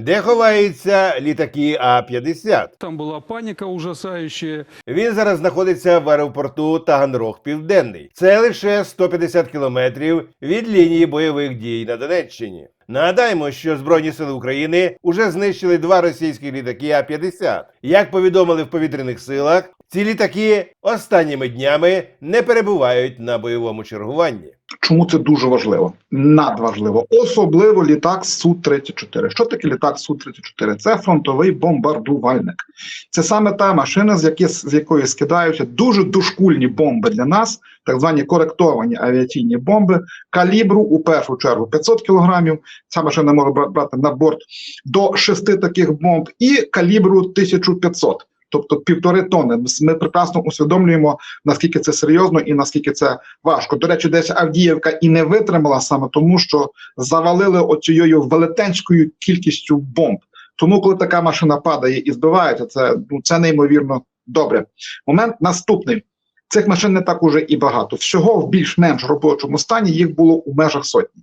де ховаються літаки А-50. Там була паніка ужасаюча. Він зараз знаходиться в аеропорту Таганрог Південний. Це лише 150 кілометрів від лінії бойових дій на Донеччині. Нагадаємо, що Збройні сили України уже знищили два російські літаки А-50. Як повідомили в повітряних силах, ці літаки останніми днями не перебувають на бойовому чергуванні. Чому це дуже важливо? Надважливо. Особливо літак Су-34. Що таке літак Су-34? Це фронтовий бомбардувальник. Це саме та машина, з, яки, з якої скидаються дуже дошкульні бомби для нас, так звані коректовані авіаційні бомби, калібру у першу чергу 500 кілограмів. Ця машина може бра- брати на борт до шести таких бомб, і калібру 1500. Тобто півтори тонни. Ми прекрасно усвідомлюємо, наскільки це серйозно і наскільки це важко. До речі, десь Авдіївка і не витримала саме тому, що завалили оцією велетенською кількістю бомб. Тому, коли така машина падає і збивається, це ну це неймовірно добре. Момент наступний. Цих машин не так уже і багато. Всього в більш-менш робочому стані їх було у межах сотні.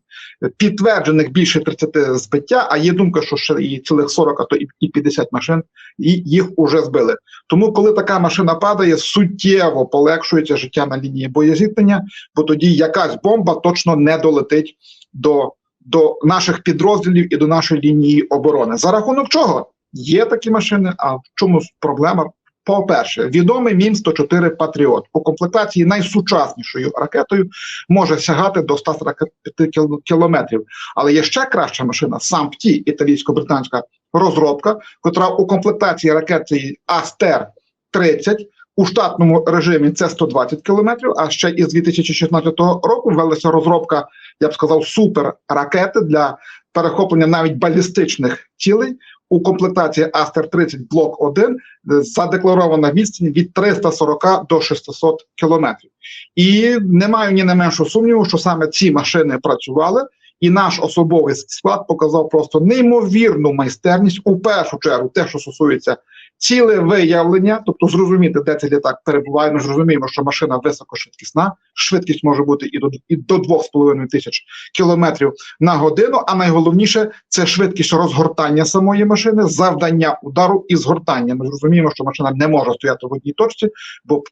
Підтверджених більше 30 збиття, а є думка, що ще і цілих 40, а то і і 50 машин, і їх уже збили. Тому, коли така машина падає, суттєво полегшується життя на лінії боєзіткнення, бо тоді якась бомба точно не долетить до, до наших підрозділів і до нашої лінії оборони. За рахунок чого є такі машини? А в чому проблема? По-перше, відомий мін 104 Патріот по комплектації найсучаснішою ракетою може сягати до 145 кіл- кілометрів. Але є ще краща машина САМПТІ, італійсько-британська розробка, котра у комплектації ракети Астер 30 у штатному режимі це 120 кілометрів. А ще із 2016 року ввелася розробка, я б сказав, суперракети для перехоплення навіть балістичних цілей. У комплектації Астер 30 блок 1 е, задекларована відстань від 340 до 600 кілометрів. І не маю ні не меншого сумніву, що саме ці машини працювали, і наш особовий склад показав просто неймовірну майстерність у першу чергу, те, що стосується ціле виявлення, тобто зрозуміти, де цей літак перебуває. Ми ж розуміємо, що машина високошвидкісна, швидкість може бути і до і до 2,5 тисяч кілометрів на годину. А найголовніше це швидкість розгортання самої машини, завдання удару і згортання. Ми ж розуміємо, що машина не може стояти в одній точці, бо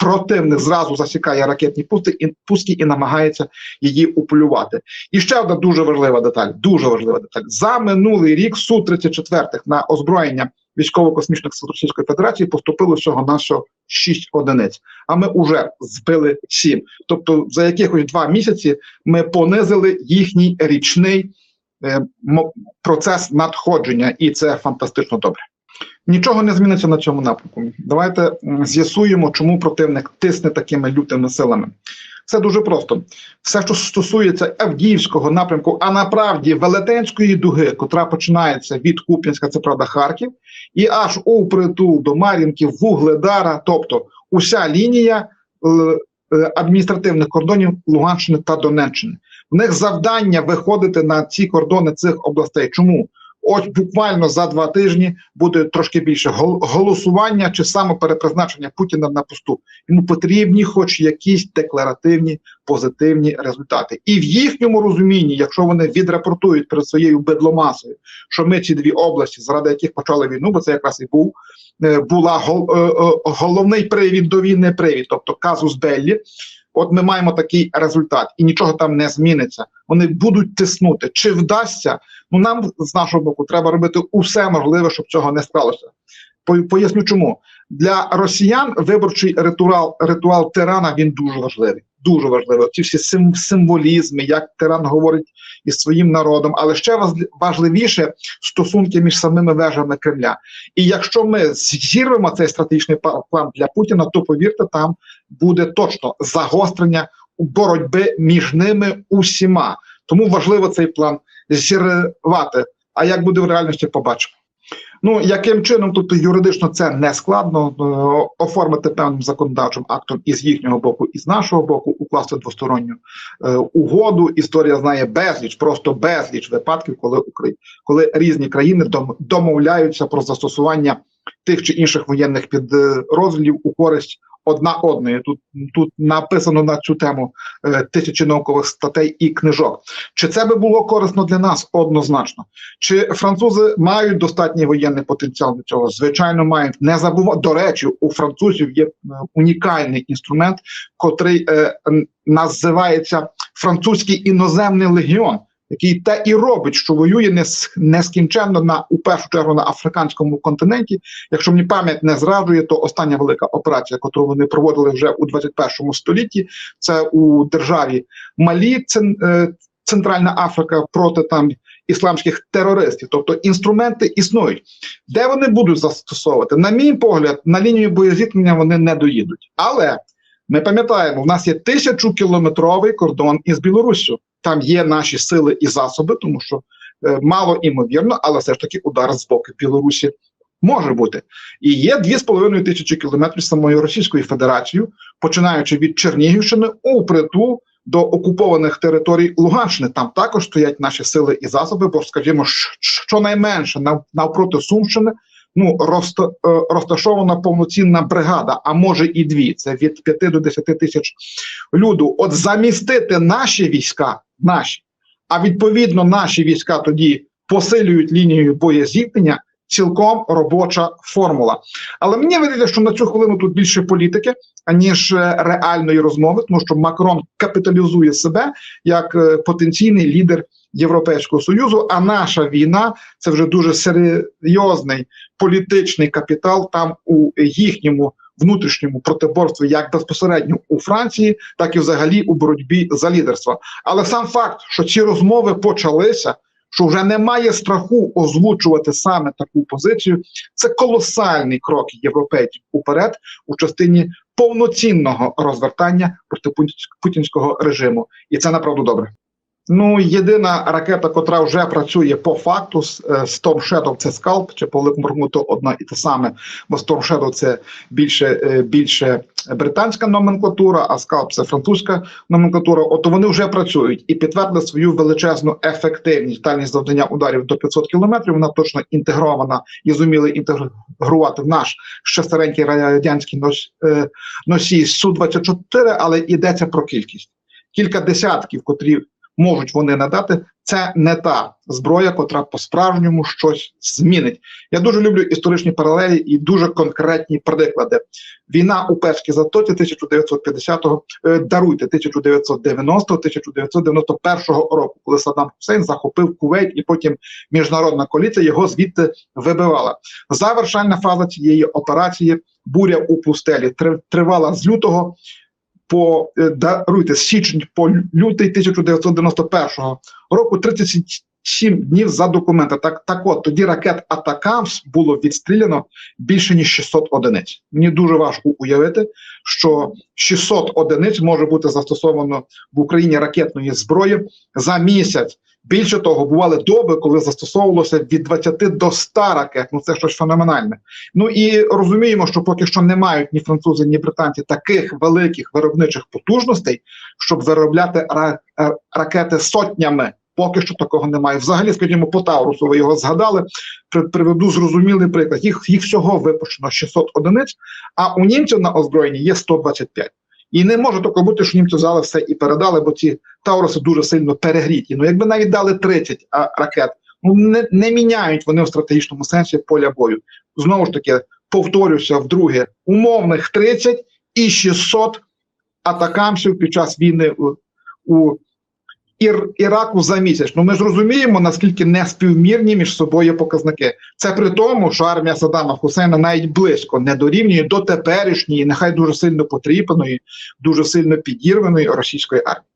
противник зразу засікає ракетні пусти і пуски і намагається її уполювати. І ще одна дуже важлива деталь. Дуже важлива деталь. За минулий рік су 34 на озброєння військово-космічних сил Російської Федерації поступило всього на 6 одиниць. А ми вже збили 7. Тобто за якихось два місяці ми понизили їхній річний е, процес надходження, і це фантастично добре. Нічого не зміниться на цьому напрямку. Давайте з'ясуємо, чому противник тисне такими лютими силами. Все дуже просто. Все, що стосується Авдіївського напрямку, а направді Велетенської дуги, котра починається від Куп'янська, це правда Харків, і аж у притул до Мар'їнки, Вугледара, тобто уся лінія е, е, адміністративних кордонів Луганщини та Донеччини. В них завдання виходити на ці кордони цих областей. Чому? Ось буквально за два тижні буде трошки більше гол- голосування чи самоперепризначення Путіна на посту. Йому потрібні, хоч якісь декларативні позитивні результати. І в їхньому розумінні, якщо вони відрапортують перед своєю бедломасою, що ми ці дві області, заради яких почали війну, бо це якраз і був е, була гол, е, е, головний привід до війни, привід, тобто казус Беллі. От ми маємо такий результат, і нічого там не зміниться. Вони будуть тиснути. Чи вдасться? Ну нам з нашого боку треба робити усе можливе, щоб цього не сталося. Поясню, чому для росіян виборчий ритуал ритуал тирана він дуже важливий. Дуже важливий. Ці всі сим, символізми, як тиран говорить із своїм народом, але ще важливіше стосунки між самими вежами Кремля. І якщо ми зірвемо цей стратегічний план для Путіна, то повірте, там буде точно загострення боротьби між ними усіма. Тому важливо цей план зірвати. А як буде в реальності, побачимо. Ну, яким чином тут юридично це не складно е, оформити певним законодавчим актом із їхнього боку, і з нашого боку, укласти двосторонню е, угоду. Історія знає безліч, просто безліч випадків, коли Украї... коли різні країни дом... домовляються про застосування тих чи інших воєнних підрозділів у користь одна одної. Тут тут написано на цю тему е, тисячі наукових статей і книжок. Чи це би було корисно для нас? Однозначно. Чи французи мають достатній воєнний потенціал для цього? Звичайно, мають. Не забува. До речі, у французів є е, унікальний інструмент, котрий е, називається французький іноземний легіон. Який те і робить, що воює нес- нескінченно на у першу чергу на африканському континенті. Якщо мені пам'ять не зраджує, то остання велика операція, яку вони проводили вже у 21 столітті, це у державі Малі, е, Центральна Африка проти там ісламських терористів. Тобто інструменти існують. Де вони будуть застосовувати? На мій погляд, на лінію боєзіткнення вони не доїдуть. Але ми пам'ятаємо, в нас є тисячу-кілометровий кордон із Білоруссю. Там є наші сили і засоби, тому що е, мало імовірно, але все ж таки удар з боку Білорусі може бути. І є 2,5 тисячі кілометрів самою Російською Федерацією, починаючи від Чернігівщини у притул до окупованих територій Луганщини. Там також стоять наші сили і засоби, бо, скажімо, щонайменше навпроти Сумщини. Ну, розта, е, розташована повноцінна бригада, а може і дві. Це від 5 до 10 тисяч люду. От замістити наші війська, наші, а відповідно наші війська тоді посилюють лінію боєзіткнення, цілком робоча формула. Але мені видається, що на цю хвилину тут більше політики, аніж е, реальної розмови, тому що Макрон капіталізує себе як е, потенційний лідер Європейського союзу. А наша війна це вже дуже серйозний політичний капітал там у їхньому внутрішньому протиборстві, як безпосередньо у Франції, так і взагалі у боротьбі за лідерство. Але сам факт, що ці розмови почалися. Що вже немає страху озвучувати саме таку позицію, це колосальний крок європейців уперед у частині повноцінного розвертання проти путінського режиму, і це направду добре. Ну, єдина ракета, котра вже працює по факту, с- е, Storm Shadow – це скалп, чи по великому одна і те саме, бо Storm Shadow – це більше, е, більше британська номенклатура, а скалп це французька номенклатура. От вони вже працюють і підтвердили свою величезну ефективність, дальність завдання ударів до 500 кілометрів. Вона точно інтегрована і зуміли інтегрувати в наш ще старенький радянський е, носій Су-24, але йдеться про кількість. Кілька десятків, котрі можуть вони надати, це не та зброя, котра по-справжньому щось змінить. Я дуже люблю історичні паралелі і дуже конкретні приклади. Війна у Перській Затоці 1950-го, е, даруйте 1990-1991 року, коли Саддам Хусейн захопив Кувейт, і потім міжнародна коаліція його звідти вибивала. Завершальна фаза цієї операції буря у пустелі три- тривала з лютого по е, даруйте січень по лютий 1991 року 37 днів за документи. Так, так от тоді ракет Атакамс було відстріляно більше ніж 600 одиниць. Мені дуже важко уявити, що 600 одиниць може бути застосовано в Україні ракетної зброї за місяць. Більше того, бували доби, коли застосовувалося від 20 до 100 ракет. Ну це щось феноменальне. Ну і розуміємо, що поки що не мають ні французи, ні британці таких великих виробничих потужностей, щоб виробляти е, ракети сотнями. Поки що такого немає. Взагалі, скажімо, по Таурусу ви його згадали. При- Приведу зрозумілий приклад. Їх, їх всього випущено 600 одиниць, а у німців на озброєнні є 125. І не може такого бути, що німці взяли все і передали, бо ці Тауруси дуже сильно перегріті. Ну, якби навіть дали 30 а, ракет, ну не, не міняють вони в стратегічному сенсі поля бою. Знову ж таки, повторюся вдруге, умовних 30 і 600 атакамсів під час війни у, у Ір, Іраку за місяць. Ну ми ж розуміємо, наскільки неспівмірні між собою показники. Це при тому, що армія Саддама Хусейна навіть близько не дорівнює до теперішньої, нехай дуже сильно потріпаної, дуже сильно підірваної російської армії.